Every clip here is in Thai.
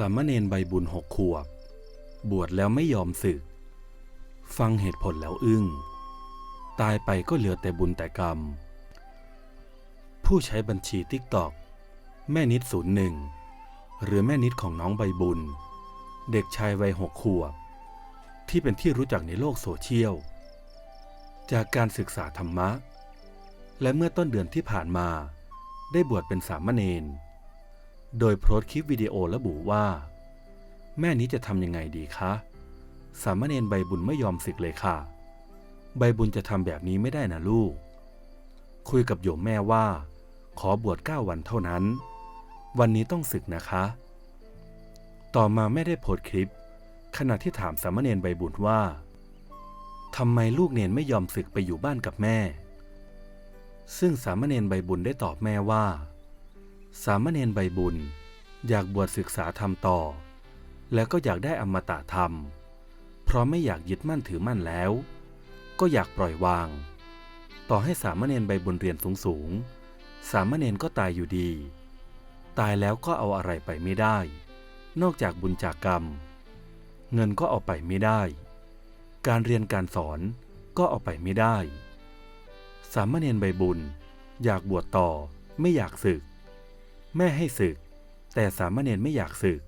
สามเณรใบบุญหกขวบ บวชแล้วไม่ยอมสึก ฟังเหตุผลแล้วอึ้ง ตายไปก็เหลือแต่บุญแต่กรรม ผู้ใช้บัญชีติ๊กตอกแม่นิดศูนย์หนึ่งหรือแม่นิดของน้องใบบุญ เด็กชายวัยหกขวบ ที่เป็นที่รู้จักในโลกโซเชียล จากการศึกษาธรรมะ และเมื่อต้นเดือนที่ผ่านมา ได้บวชเป็นสามเณร โดยโพสต์คลิปวิดีโอระบุว่า แม่นี้จะทำยังไงดีคะ สามเณรใบบุญไม่ยอมสึกเลยค่ะ ใบบุญจะทำแบบนี้ไม่ได้นะลูก คุยกับโยมแม่ว่า ขอบวชเก้าวันเท่านั้น วันนี้ต้องศึกนะคะ ต่อมาแม่ได้โพสต์คลิป ขณะที่ถามสามเณรใบบุญว่าทำไมลูกเนนไม่ยอมศึกไปอยู่บ้านกับแม่ ซึ่งสามเณรใบบุญได้ตอบแม่ว่า สามเณรใบบุญ อยากบวชศึกษาธรรมต่อ แล้วก็อยากได้อมตะธรรม เพราะไม่อยากยึดมั่นถือมั่นแล้ว ก็อยากปล่อยวาง ต่อให้สามเณรใบบุญเรียนสูงสูงสามเณรก็ตายอยู่ดี ตายแล้วก็เอาอะไรไปไม่ได้ นอกจากบุญจากกรรม เงินก็เอาไปไม่ได้ การเรียนการสอนก็เอาไปไม่ได้ สามเณรใบบุญ อยากบวชต่อไม่อยากศึก แม่ให้ศึก แต่สามเณรไม่อยากศึก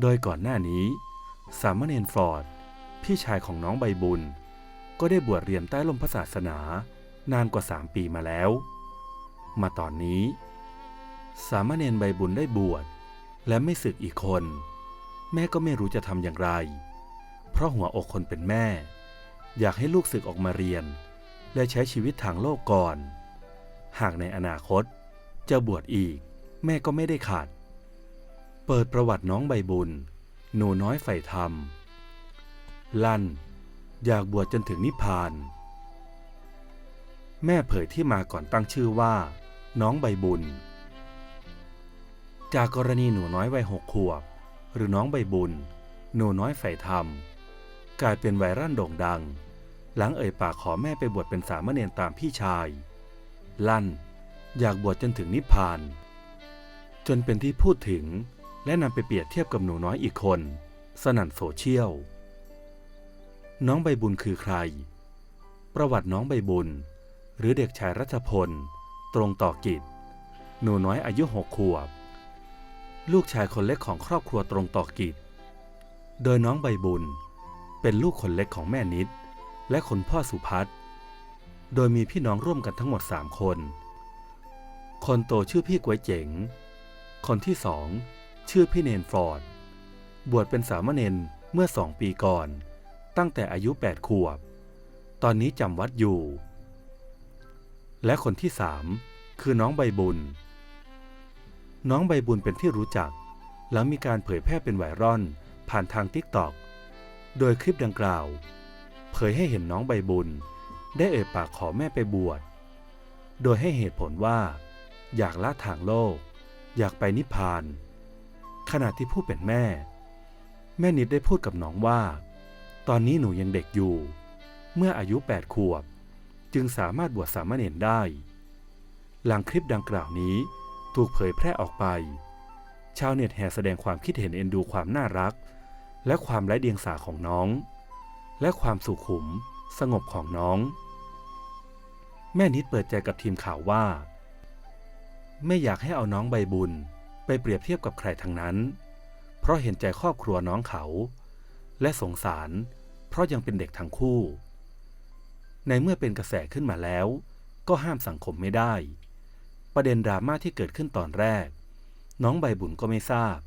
โดยก่อนหน้านี้ สามเณรฟอร์ด พี่ชายของน้องใบบุญ ก็ได้บวชเรียนใต้ลมพระศาสนานานกว่าสามปีมาแล้ว มาตอนนี้ สามเณรใบบุญได้บวชและไม่ศึกอีกคน แม่ก็ไม่รู้จะทำอย่างไร เพราะหัวอกคนเป็นแม่ อยากให้ลูกศึกออกมาเรียน และใช้ชีวิตทางโลกก่อน หากในอนาคต จะบวชอีก แม่ก็ไม่ได้ขาด เปิดประวัติน้องใบบุญ หนูน้อยใฝ่ธรรม ลั่น อยากบวชจนถึงนิพพาน แม่เผยที่มาก่อนตั้งชื่อว่า น้องใบบุญ จากกรณีหนูน้อยวัยหกขวบ หรือน้องใบบุญ หนูน้อยใฝ่ธรรม กลายเป็นไวรัลโด่งดัง หลังเอ่ยปากขอแม่ไปบวชเป็นสามเณรตามพี่ชาย ลั่น อยากบวชจนถึงนิพพาน จนเป็นที่พูดถึงและนำไปเปรียบเทียบกับหนูน้อยอีกคน สนั่นโซเชียล น้องใบบุญคือใคร ประวัติน้องใบบุญ หรือเด็กชายรัชพล ตรงต่อกิจ หนูน้อยอายุหกขวบ ลูกชายคนเล็กของครอบครัวตรงต่อกิจ โดยน้องใบบุญ เป็นลูกคนเล็กของแม่นิด และคนพ่อสุพัฒน์โดยมีพี่น้องร่วมกันทั้งหมดสามคน คนโตชื่อพี่ก๋วยเจ๋ง คนที่สองชื่อพี่เนนฟอร์ด บวชเป็นสามเณรเมื่อสองปีก่อน ตั้งแต่อายุแปดขวบ ตอนนี้จำวัดอยู่ และคนที่สามคือน้องใบบุญ น้องใบบุญเป็นที่รู้จัก หลังมีการเผยแพร่เป็นไวรัลผ่านทางทิกตอกโดยคลิปดังกล่าว เผยให้เห็นน้องใบบุญ ได้เอ่ยปากขอแม่ไปบวช โดยให้เหตุผลว่า อยากละทางโลก อยากไปนิพพาน ขณะที่ผู้เป็นแม่ แม่นิดได้พูดกับน้องว่า ตอนนี้หนูยังเด็กอยู่ เมื่ออายุแปดขวบ จึงสามารถบวชสามเณรได้ หลังคลิปดังกล่าวนี้ถูกเผยแพร่ออกไป ชาวเน็ตแห่แสดงความคิดเห็นเอ็นดูความน่ารัก และความไร้เดียงสาของน้อง และความสุขุม สงบของน้อง แม่นิดเปิดใจกับทีมข่าวว่า ไม่อยากให้เอาน้องใบบุญ ไปเปรียบเทียบกับใครทั้งนั้น เพราะเห็นใจครอบครัวน้องเขา และสงสาร เพราะยังเป็นเด็กทั้งคู่ ในเมื่อเป็นกระแสขึ้นมาแล้ว ก็ห้ามสังคมไม่ได้ ประเด็นดราม่าที่เกิดขึ้นตอนแรก น้องใบบุญก็ไม่ทราบ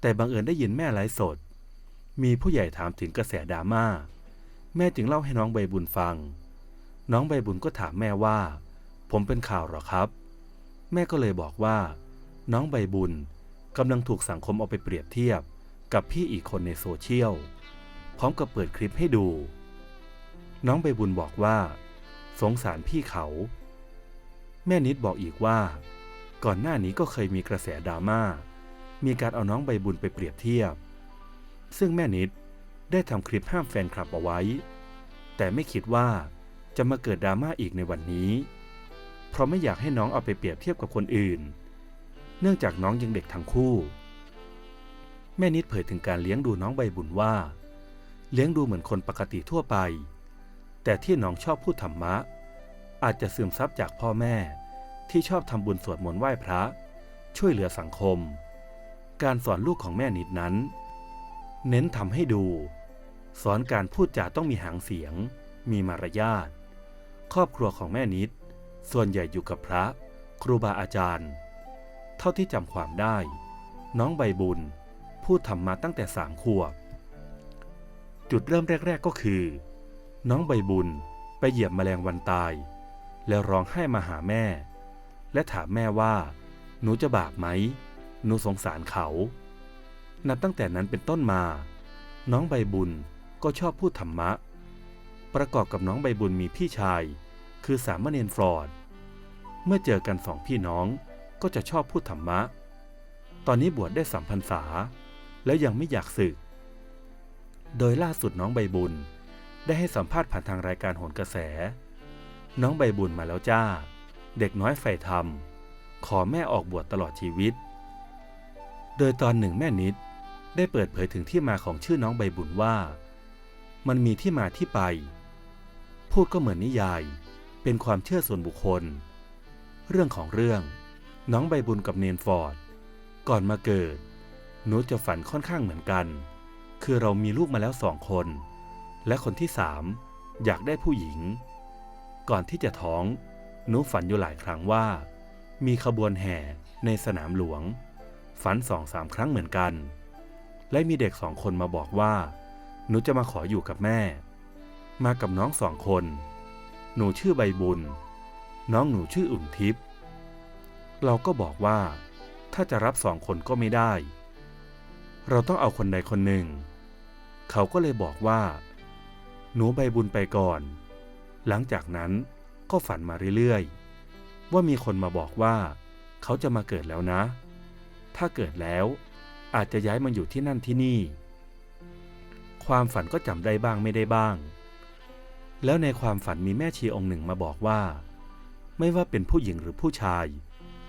แต่บังเอิญได้ยินแม่ไลฟ์สด มีผู้ใหญ่ถามถึงกระแสดราม่าแม่จึงเล่าให้น้องใบบุญฟัง น้องใบบุญก็ถามแม่ว่า ผมเป็นข่าวหรอครับ แม่ก็เลยบอกว่า น้องใบบุญกำลังถูกสังคมเอาไปเปรียบเทียบกับพี่อีกคนในโซเชียล พร้อมกับเปิดคลิปให้ดู น้องใบบุญบอกว่า สงสารพี่เขา แม่นิดบอกอีกว่า ก่อนหน้านี้ก็เคยมีกระแสดราม่า มีการเอาน้องใบบุญไปเปรียบเทียบ ซึ่งแม่นิดได้ทำคลิปห้ามแฟนคลับเอาไว้ แต่ไม่คิดว่าจะมาเกิดดราม่าอีกในวันนี้ เพราะไม่อยากให้น้องเอาไปเปรียบเทียบกับคนอื่น เนื่องจากน้องยังเด็กทั้งคู่ แม่นิดเผยถึงการเลี้ยงดูน้องใบบุญว่า เลี้ยงดูเหมือนคนปกติทั่วไป แต่ที่น้องชอบพูดธรรมะ อาจจะซึมซับจากพ่อแม่ที่ชอบทำบุญสวดมนต์ไหว้พระ ช่วยเหลือสังคม การสอนลูกของแม่นิดนั้น เน้นทำให้ดู สอนการพูดจาต้องมีหางเสียง มีมารยาท ครอบครัวของแม่นิด ส่วนใหญ่อยู่กับพระ ครูบาอาจารย์ เท่าที่จำความได้ น้องใบบุญ พูดธรรมมาตั้งแต่สามขวบ จุดเริ่มแรก ๆก็คือ น้องใบบุญไปเหยียบแมลงวันตาย แล้วร้องไห้มาหาแม่ และถามแม่ว่า หนูจะบาปไหม หนูสงสารเขา นับตั้งแต่นั้นเป็นต้นมา น้องใบบุญก็ชอบพูดธรรมะ ประกอบกับน้องใบบุญมีพี่ชาย คือสามเณรฟลอด เมื่อเจอกันสองพี่น้องก็จะชอบพูดธรรมะ ตอนนี้บวชได้สามพรรษา แล้วยังไม่อยากสึก โดยล่าสุดน้องใบบุญ ได้ให้สัมภาษณ์ผ่านทางรายการโหนกระแส น้องใบบุญมาแล้วจ้า เด็กน้อยใฝ่ธรรม ขอแม่ออกบวชตลอดชีวิต โดยตอนหนึ่งแม่นิดได้เปิดเผยถึงที่มาของชื่อน้องใบบุญว่า มันมีที่มาที่ไป พูดก็เหมือนนิยาย เป็นความเชื่อส่วนบุคคล เรื่องของเรื่องน้องใบบุญกับเนนฟอร์ด ก่อนมาเกิดหนูจะฝันค่อนข้างเหมือนกัน คือเรามีลูกมาแล้วสองคน และคนที่สามอยากได้ผู้หญิง ก่อนที่จะท้องหนูฝันอยู่หลายครั้งว่า มีขบวนแห่ในสนามหลวง ฝันสองสามครั้งเหมือนกัน และมีเด็กสองคนมาบอกว่าหนูจะมาขออยู่กับแม่ มากับน้องสองคน หนูชื่อใบบุญ น้องหนูชื่ออุ่นทิพย์เราก็บอกว่า ถ้าจะรับสองคนก็ไม่ได้ เราต้องเอาคนใดคนหนึ่ง เขาก็เลยบอกว่า หนูใบบุญไปก่อน หลังจากนั้นก็ฝันมาเรื่อยๆ ว่ามีคนมาบอกว่า เขาจะมาเกิดแล้วนะ ถ้าเกิดแล้วอาจจะย้ายมาอยู่ที่นั่นที่นี่ ความฝันก็จำได้บ้างไม่ได้บ้าง แล้วในความฝันมีแม่ชีองค์หนึ่งมาบอกว่า ไม่ว่าเป็นผู้หญิงหรือผู้ชาย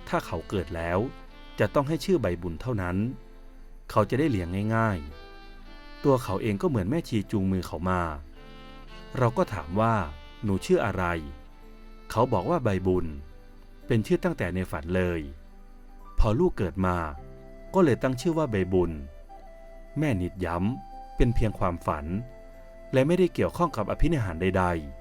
ถ้าเขาเกิดแล้ว จะต้องให้ชื่อใบบุญเท่านั้น เขาจะได้เลี้ยงง่าย ๆ ตัวเขาเองก็เหมือนแม่ชีจูงมือเขามา เราก็ถามว่าหนูชื่ออะไร เขาบอกว่าใบบุญ เป็นชื่อตั้งแต่ในฝันเลย พอลูกเกิดมา ก็เลยตั้งชื่อว่าใบบุญ แม่นิดย้ำเป็นเพียงความฝัน และไม่ได้เกี่ยวข้องกับอภินิหารใด ๆ